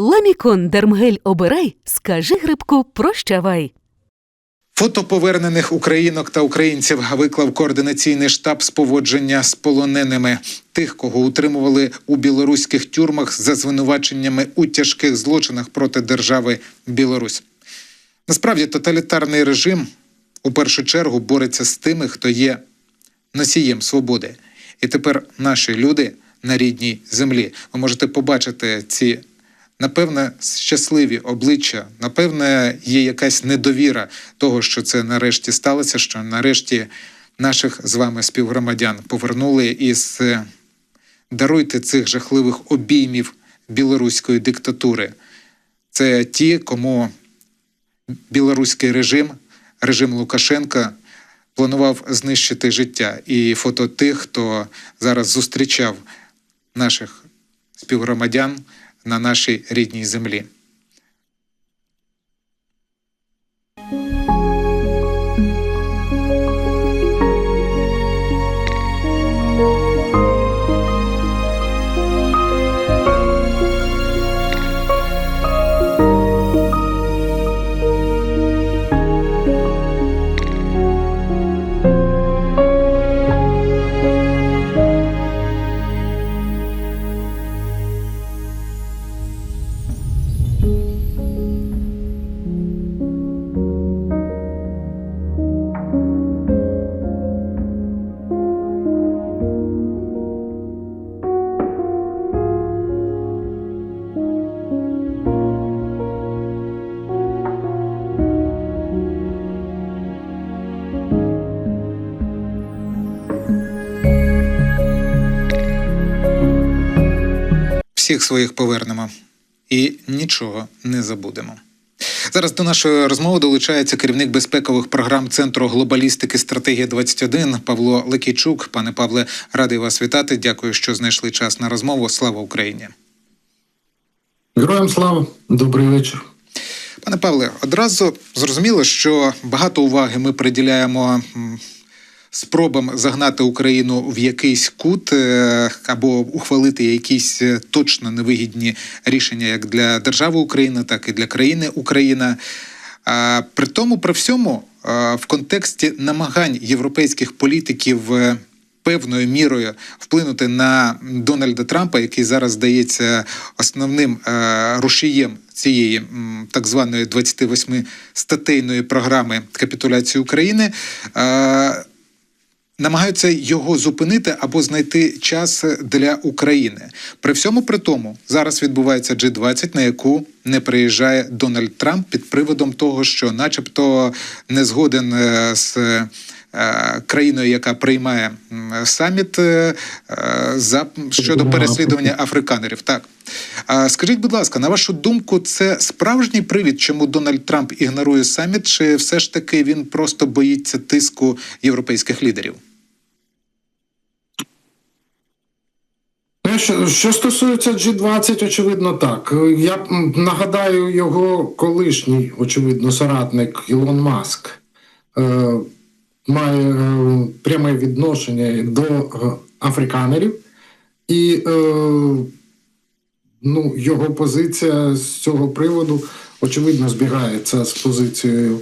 Ламікон Дермгель обирай, скажи грибку прощавай. Фото повернених українок та українців виклав координаційний штаб з поводження з полоненими тих, кого утримували у білоруських тюрмах за звинуваченнями у тяжких злочинах проти держави Білорусь. Насправді, тоталітарний режим у першу чергу бореться з тими, хто є носієм свободи. І тепер наші люди на рідній землі. Ви можете побачити ці. Напевне, щасливі обличчя, напевне, є якась недовіра того, що це нарешті сталося, що нарешті наших з вами співгромадян повернули із е, даруйте цих жахливих обіймів білоруської диктатури. Це ті, кому білоруський режим, режим Лукашенка, планував знищити життя. І фото тих, хто зараз зустрічав наших співгромадян на нашій рідній землі. Всіх своїх повернемо і нічого не забудемо. Зараз до нашої розмови долучається керівник безпекових програм Центру глобалістики стратегія 21 Павло Лекійчук. Пане Павле, радий вас вітати. Дякую, що знайшли час на розмову. Слава Україні! Героям слава, добрий вечір. Пане Павле, одразу зрозуміло, що багато уваги ми приділяємо спробам загнати Україну в якийсь кут е, або ухвалити якісь е, точно невигідні рішення як для держави України, так і для країни Україна. При тому, при всьому, е, в контексті намагань європейських політиків. Певною мірою вплинути на Дональда Трампа, який зараз здається основним рушієм цієї так званої 28 статейної програми капітуляції України. Намагаються його зупинити або знайти час для України. При всьому при тому зараз відбувається G20, на яку не приїжджає Дональд Трамп під приводом того, що, начебто, не згоден е, з. е, Країною, яка приймає саміт е, за щодо переслідування африканерів. Так скажіть, будь ласка, на вашу думку, це справжній привід, чому Дональд Трамп ігнорує саміт, чи все ж таки він просто боїться тиску європейських лідерів? Що, що стосується G20, очевидно, так. Я нагадаю його колишній, очевидно, соратник Ілон Маск е, має е, пряме відношення до е, африканерів, і е, ну, його позиція з цього приводу очевидно збігається з позицією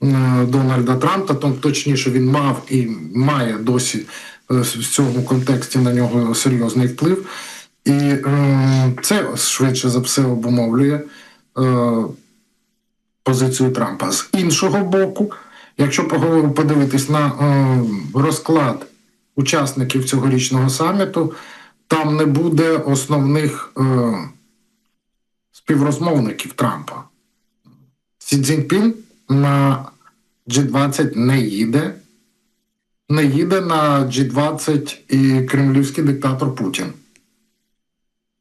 Дональда Трампа, то- точніше, він мав і має досі е, в цьому контексті на нього серйозний вплив. І е, це швидше за все обумовлює е, позицію Трампа. З іншого боку, якщо подивитись на е, розклад учасників цьогорічного саміту, там не буде основних е, співрозмовників Трампа. Сі Цзіньпін на G20 не їде. Не їде на G20 і кремлівський диктатор Путін.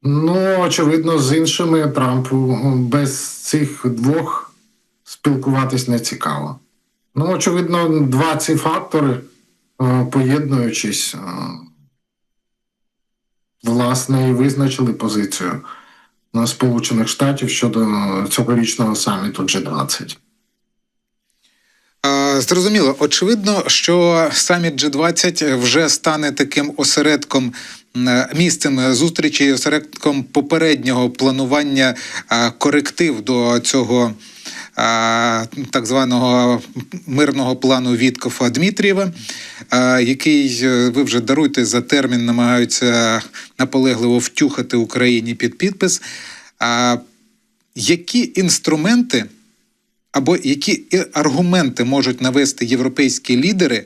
Ну, очевидно, з іншими Трампу без цих двох спілкуватись не цікаво. Ну, очевидно, два ці фактори, е, поєднуючись, е, власне, і визначили позицію е, Сполучених Штатів щодо цьогорічного саміту G20. Зрозуміло, очевидно, що саміт G20 вже стане таким осередком місцем зустрічі осередком попереднього планування коректив до цього. Так званого мирного плану Віткофа Дмитрієва, який е, ви вже даруйте за термін, намагаються наполегливо втюхати Україні під підпис. Які інструменти або які аргументи можуть навести європейські лідери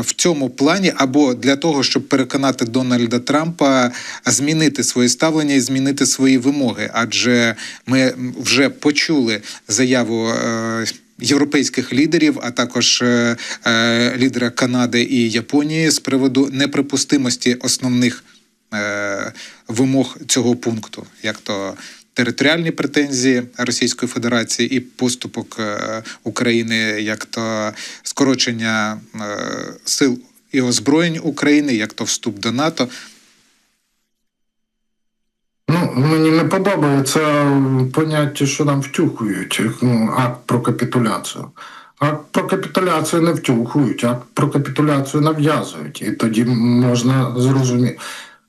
в цьому плані, або для того, щоб переконати Дональда Трампа змінити своє ставлення і змінити свої вимоги? Адже ми вже почули заяву. е, Європейських лідерів, а також е, е, лідера Канади і Японії з приводу неприпустимості основних е, вимог цього пункту, як то територіальні претензії Російської Федерації і поступок е, України, як то скорочення е, сил і озброєнь України, як то вступ до НАТО. Ну, мені не подобається поняття, що нам втюхують ну, акт про капітуляцію. Акт про капітуляцію не втюхують, акт про капітуляцію нав'язують. І тоді можна зрозуміти.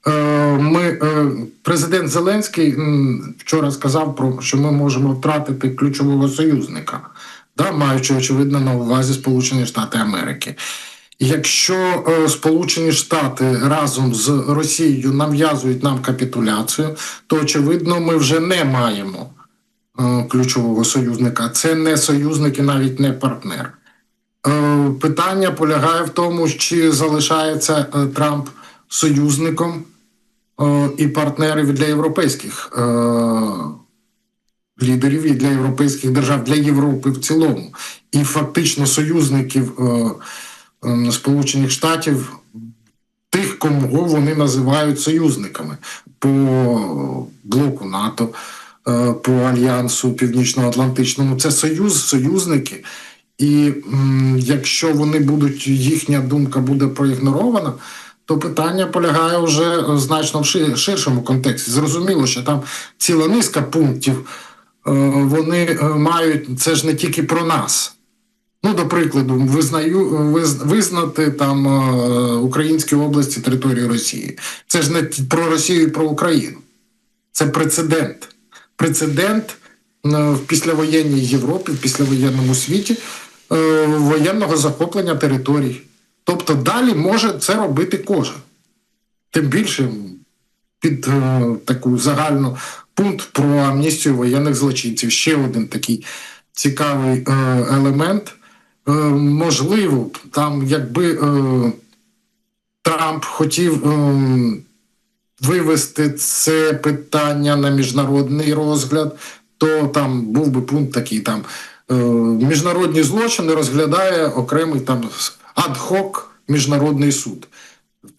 Е, Ми, е, президент Зеленський вчора сказав, про, що ми можемо втратити ключового союзника, да, маючи, очевидно, на увазі Сполучені Штати Америки. Якщо е, Сполучені Штати разом з Росією нав'язують нам капітуляцію, то очевидно ми вже не маємо ключового союзника. Це не союзник і навіть не партнер. Питання полягає в тому, чи залишається Трамп союзником і партнерів для європейських е, лідерів і для європейських держав, для Європи в цілому. І фактично союзників е, е, Сполучених Штатів, тих, кого вони називають союзниками по блоку НАТО, е, по Альянсу Північно-Атлантичному. Це союз, союзники. І якщо вони будуть, їхня думка буде проігнорована, то питання полягає вже значно в ширшому контексті. Зрозуміло, що там ціла низка пунктів, е, вони е, мають це ж не тільки про нас. Ну, до прикладу, визнаю виз- визнати там е, українські області території Росії. Це ж не про Росію і про Україну. Це прецедент. Прецедент е, в післявоєнній Європі, в післявоєнному світі е, воєнного захоплення територій. Тобто далі може це робити кожен. Тим більше під е, таку загальну пункт про амністію воєнних злочинців. Ще один такий цікавий е, елемент. Е, можливо, там, якби е, Трамп хотів е, вивести це питання на міжнародний розгляд, то там був би пункт такий: там е, міжнародні злочини розглядає окремий там ад-хок міжнародний суд.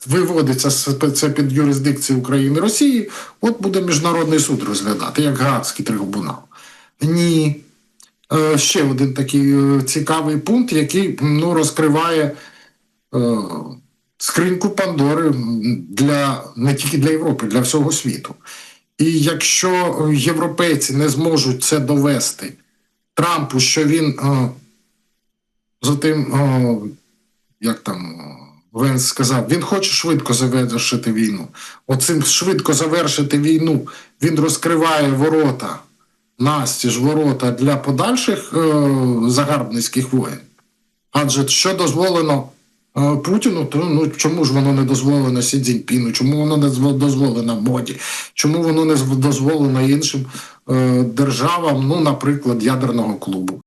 Виводиться це під юрисдикцію України Росії, от буде міжнародний суд розглядати, як Гаагський трибунал. Ні. Е, Ще один такий е, цікавий пункт, який ну, розкриває е, скриньку Пандори для не тільки для Європи, для всього світу. І якщо європейці не зможуть це довести Трампу, що він за тим, як там е, Венс сказав, він хоче швидко завершити війну. Оцим швидко завершити війну він розкриває ворота, настіж ворота для подальших е, загарбницьких воєн. Адже що дозволено е, Путіну, то ну чому ж воно не дозволено Сі Цзіньпіну, чому воно не дозволено моді, чому воно не зв- дозволено іншим е, державам, ну, наприклад, ядерного клубу.